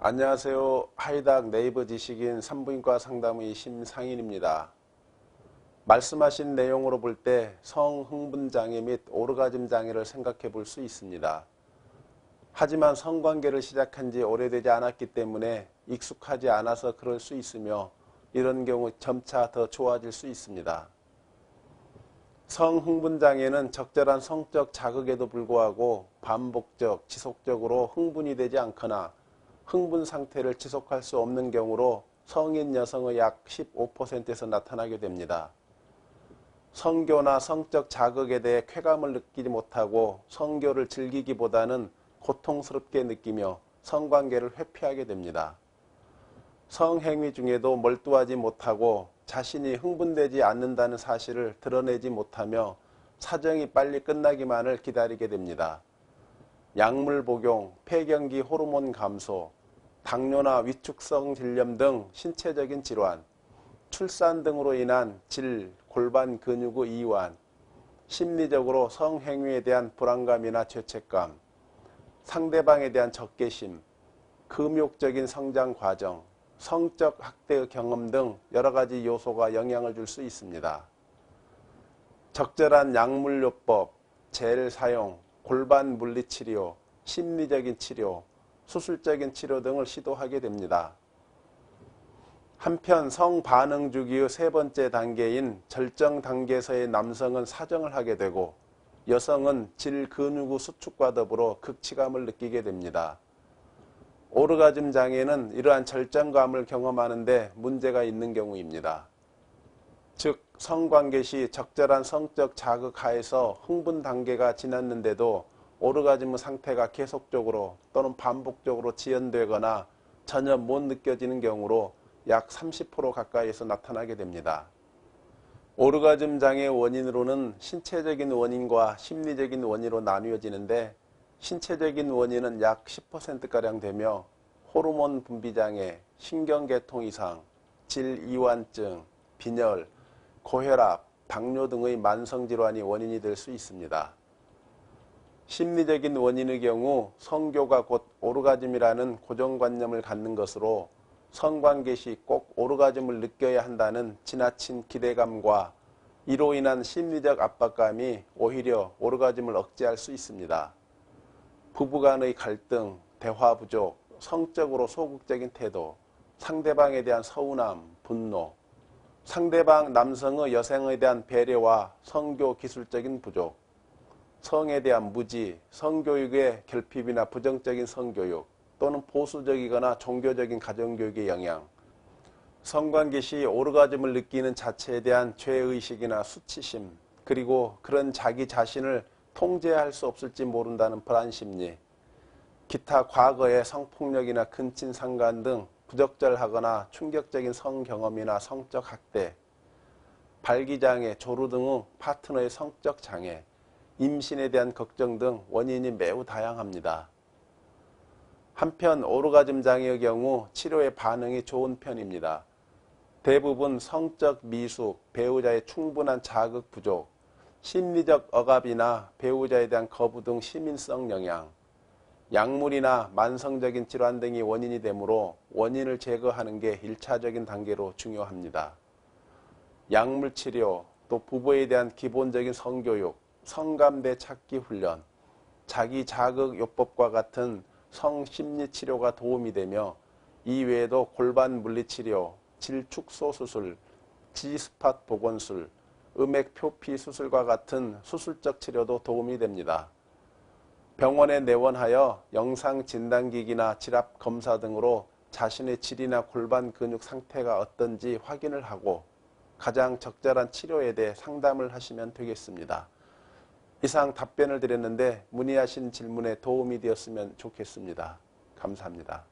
안녕하세요. 하이닥 네이버 지식인 산부인과 상담의 심상인입니다. 말씀하신 내용으로 볼 때 성흥분 장애 및 오르가즘 장애를 생각해 볼 수 있습니다. 하지만 성관계를 시작한 지 오래되지 않았기 때문에 익숙하지 않아서 그럴 수 있으며 이런 경우 점차 더 좋아질 수 있습니다. 성흥분 장애는 적절한 성적 자극에도 불구하고 반복적, 지속적으로 흥분이 되지 않거나 흥분 상태를 지속할 수 없는 경우로 성인 여성의 약 15%에서 나타나게 됩니다. 성교나 성적 자극에 대해 쾌감을 느끼지 못하고 성교를 즐기기보다는 고통스럽게 느끼며 성관계를 회피하게 됩니다. 성행위 중에도 몰두하지 못하고 자신이 흥분되지 않는다는 사실을 드러내지 못하며 사정이 빨리 끝나기만을 기다리게 됩니다. 약물 복용, 폐경기 호르몬 감소, 당뇨나 위축성 질염 등 신체적인 질환, 출산 등으로 인한 질, 골반 근육의 이완, 심리적으로 성행위에 대한 불안감이나 죄책감, 상대방에 대한 적개심, 금욕적인 성장 과정, 성적 학대의 경험 등 여러 가지 요소가 영향을 줄 수 있습니다. 적절한 약물요법, 젤 사용, 골반 물리치료, 심리적인 치료, 수술적인 치료 등을 시도하게 됩니다. 한편 성반응 주기의 세 번째 단계인 절정 단계에서의 남성은 사정을 하게 되고 여성은 질 근육의 수축과 더불어 극치감을 느끼게 됩니다. 오르가즘 장애는 이러한 절정감을 경험하는데 문제가 있는 경우입니다. 즉 성관계 시 적절한 성적 자극 하에서 흥분 단계가 지났는데도 오르가즘 상태가 계속적으로 또는 반복적으로 지연되거나 전혀 못 느껴지는 경우로 약 30% 가까이에서 나타나게 됩니다. 오르가즘 장애 원인으로는 신체적인 원인과 심리적인 원인으로 나뉘어지는데 신체적인 원인은 약 10%가량 되며 호르몬 분비 장애, 신경계통 이상, 질이완증, 빈혈, 고혈압, 당뇨 등의 만성 질환이 원인이 될 수 있습니다. 심리적인 원인의 경우 성교가 곧 오르가즘이라는 고정관념을 갖는 것으로 성관계 시 꼭 오르가즘을 느껴야 한다는 지나친 기대감과 이로 인한 심리적 압박감이 오히려 오르가즘을 억제할 수 있습니다. 부부간의 갈등, 대화 부족, 성적으로 소극적인 태도, 상대방에 대한 서운함, 분노, 상대방 남성의 여성에 대한 배려와 성교 기술적인 부족, 성에 대한 무지, 성교육의 결핍이나 부정적인 성교육 또는 보수적이거나 종교적인 가정교육의 영향, 성관계 시 오르가즘을 느끼는 자체에 대한 죄의식이나 수치심, 그리고 그런 자기 자신을 통제할 수 없을지 모른다는 불안심리, 기타 과거의 성폭력이나 근친 상간 등 부적절하거나 충격적인 성경험이나 성적 학대, 발기장애, 조루 등의 파트너의 성적 장애, 임신에 대한 걱정 등 원인이 매우 다양합니다. 한편 오르가즘 장애의 경우 치료의 반응이 좋은 편입니다. 대부분 성적 미숙, 배우자의 충분한 자극 부족, 심리적 억압이나 배우자에 대한 거부 등 시민성 영향, 약물이나 만성적인 질환 등이 원인이 되므로 원인을 제거하는 게 1차적인 단계로 중요합니다. 약물 치료, 또 부부에 대한 기본적인 성교육, 성감대 찾기 훈련, 자기 자극 요법과 같은 성심리 치료가 도움이 되며 이 외에도 골반 물리치료, 질축소 수술, 지스팟 복원술, 음액 표피 수술과 같은 수술적 치료도 도움이 됩니다. 병원에 내원하여 영상 진단기기나 지압 검사 등으로 자신의 질이나 골반 근육 상태가 어떤지 확인을 하고 가장 적절한 치료에 대해 상담을 하시면 되겠습니다. 이상 답변을 드렸는데 문의하신 질문에 도움이 되었으면 좋겠습니다. 감사합니다.